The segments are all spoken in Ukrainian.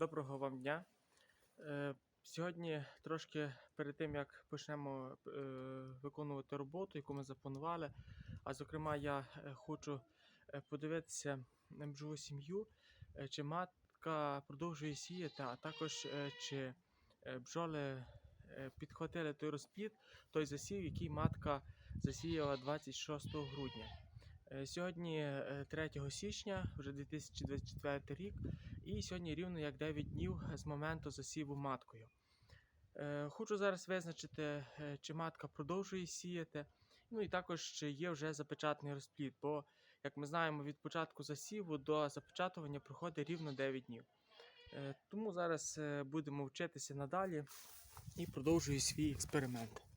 Доброго вам дня. Е, Сьогодні трошки перед тим, як почнемо е, виконувати роботу, яку ми запланували. А зокрема, я е, хочу подивитися на бджолу сім'ю, чи матка продовжує сіяти, а також чи бджоли підхватили той розплід, той засів, який матка засіяла 26 грудня. Сьогодні е, 3 січня, вже 2024 рік, і сьогодні рівно як 9 днів з моменту засіву маткою. Е, Хочу зараз визначити, е, чи матка продовжує сіяти, ну і також чи є вже запечатаний розплід, бо, як ми знаємо, від початку засіву до запечатування проходить рівно 9 днів. Е, Тому зараз будемо вчитися надалі і продовжую свій експеримент.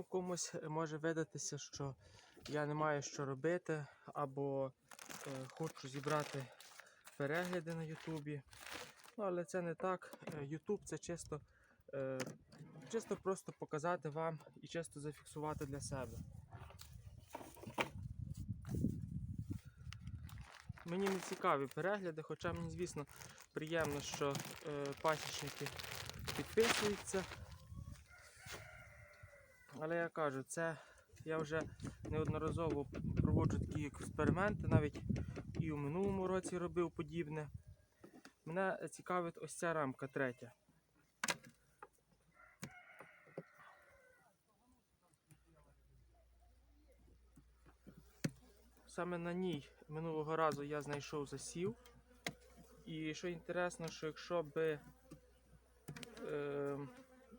Ну, комусь е, може видатися, що я не маю що робити, або е, хочу зібрати перегляди на Ютубі. Ну, але це не так. Е, Ютуб це чисто, е, чисто просто показати вам і чисто зафіксувати для себе. Мені не цікаві перегляди, хоча мені, звісно, приємно, що е, пасічники підписуються. Але я кажу, це я вже неодноразово проводжу такі експерименти, навіть і у минулому році робив подібне. Мене цікавить ось ця рамка третя. Саме на ній минулого разу я знайшов засів. І що інтересно, що якщо би е,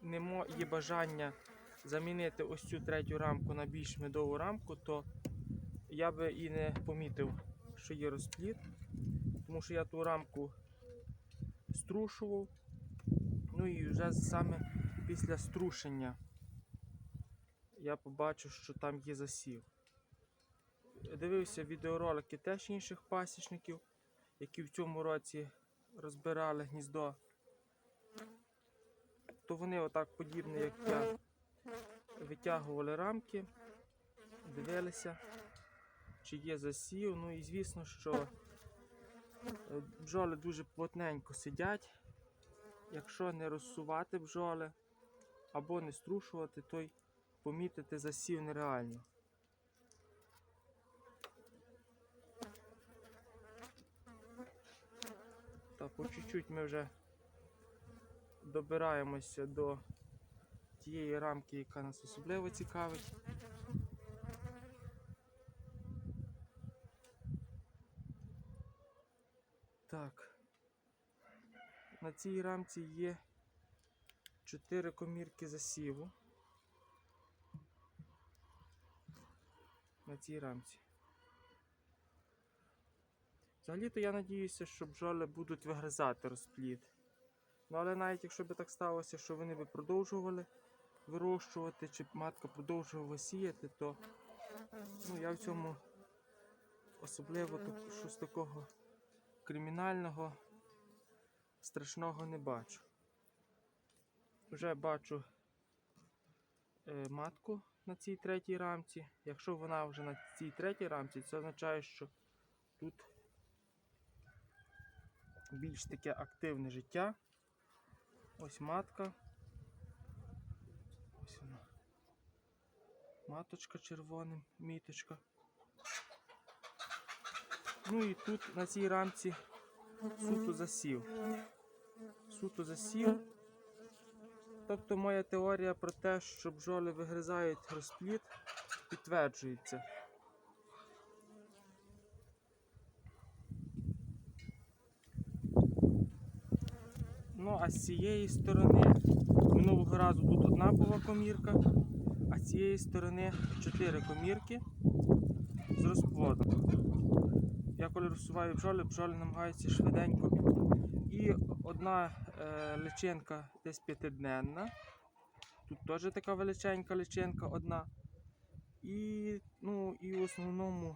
не є бажання замінити ось цю третю рамку на більш медову рамку, то я би і не помітив, що є розплід, тому що я ту рамку струшував. Ну і вже саме після струшення я побачив, що там є засів. Дивився відеоролики теж інших пасічників, які в цьому році розбирали гніздо. То вони отак подібні, як я, витягували рамки, дивилися, чи є засів. Ну і звісно, що е, бджоли дуже плотненько сидять. Якщо не розсувати бджоли або не струшувати, то й помітити засів нереально. Так, по чуть-чуть ми вже добираємося до тієї рамки, яка нас особливо цікавить. Так. На цій рамці є 4 комірки засіву. На цій рамці. Взагалі-то я надіюся, що бджоли будуть вигризати розплід. Ну, але навіть якщо б так сталося, що вони б продовжували вирощувати, чи матка продовжувала сіяти, то ну, я в цьому особливо так- щось такого кримінального, страшного не бачу. Вже бачу е, матку на цій третій рамці. Якщо вона вже на цій третій рамці, це означає, що тут більш таке активне життя. Ось матка. Ось вона. Маточка червоним, міточка. Ну і тут на цій рамці суто засів. Суто засів. Тобто моя теорія про те, що бджоли вигризають розплід, підтверджується. Ну, а з цієї сторони минулого разу тут одна була комірка, а з цієї сторони чотири комірки з розплодом. Я коли розсуваю бджоли, бджоли намагаються швиденько. І одна е, личинка десь п'ятидневна. Тут теж така величенька личинка одна. І, ну, і в основному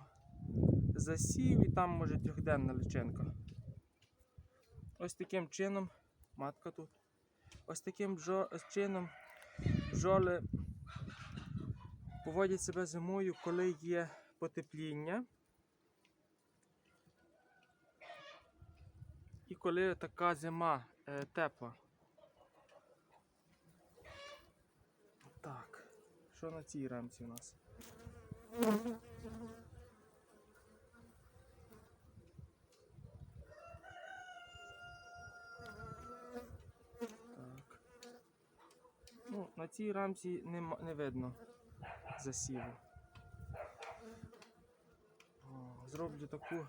засів, і там може трьохденна личинка. Ось таким чином матка тут. Ось таким бджо... чином бджоли поводять себе зимою, коли є потепління. І коли така зима е, тепла. Так, що на цій рамці у нас? Ну, на цій рамці нема- не видно засіву. Зроблю таку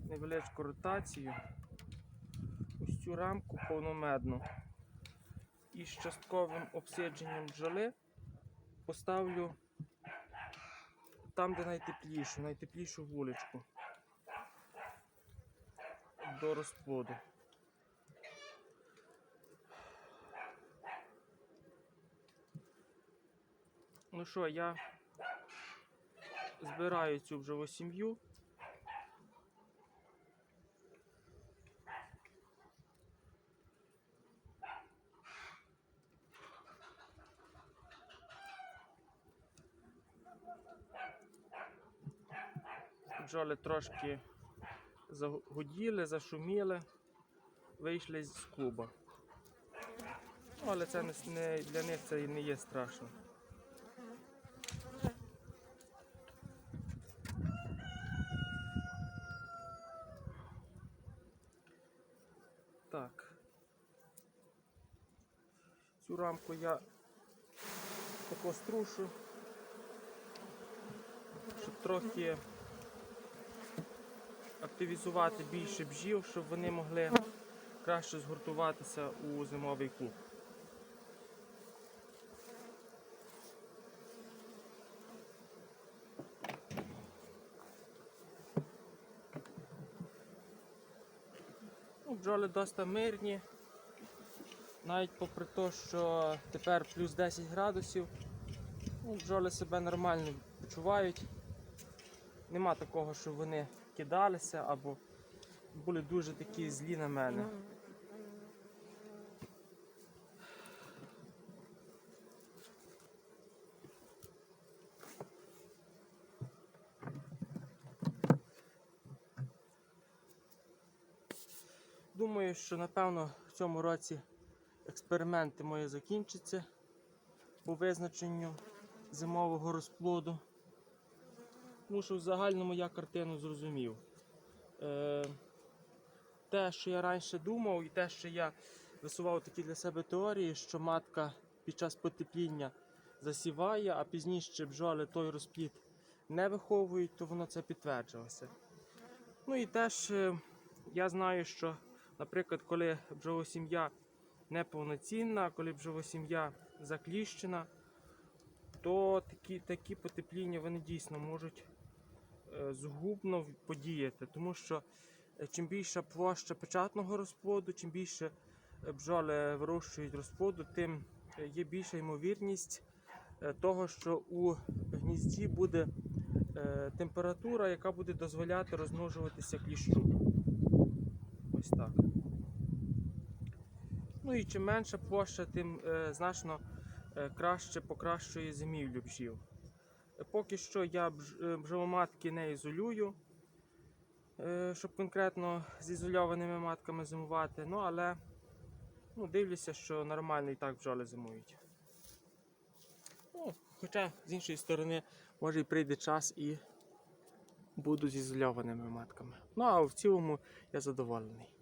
невеличку ротацію. Ось цю рамку повномедну. І з частковим обсидженням бджоли поставлю там, де найтеплішу, найтеплішу вуличку до розплоду. Ну що, я збираю цю бджолу сім'ю. Бджоли трошки загуділи, зашуміли, вийшли з клуба. Ну, Але це не, для них це не є страшно. Так. Цю рамку я тако струшу, щоб трохи активізувати більше бджіл, щоб вони могли краще згуртуватися у зимовий клуб. Бджоли досить мирні. Навіть попри те, що тепер плюс 10 градусів, ну, бджоли себе нормально почувають. Нема такого, що вони кидалися або були дуже такі злі на мене. Що напевно в цьому році експерименти мої закінчаться по визначенню зимового розплоду. Тому що в загальному я картину зрозумів. Е, те, що я раніше думав, і те, що я висував такі для себе теорії, що матка під час потепління засіває, а пізніше бджоли той розплід не виховують, то воно це підтверджилося. Ну і теж е, я знаю, що, наприклад, коли бджолосім'я неповноцінна, коли бджолосім'я закліщена, то такі, такі потепління вони дійсно можуть е, згубно подіяти, тому що е, чим більша площа печатного розплоду, чим більше е, бджоли вирощують розплоду, тим є більша ймовірність того, що у гнізді буде температура, яка буде дозволяти розмножуватися кліщу. Ось так. Ну і чим менша площа, тим е, значно е, краще покращує зимівлю бджіл. Е, Поки що я бж- е, не ізолюю, е, щоб конкретно з ізольованими матками зимувати. Ну, але ну, дивлюся, що нормально і так бджоли зимують. Ну, хоча, з іншої сторони, може і прийде час і буду з ізольованими матками. Ну, а в цілому я задоволений.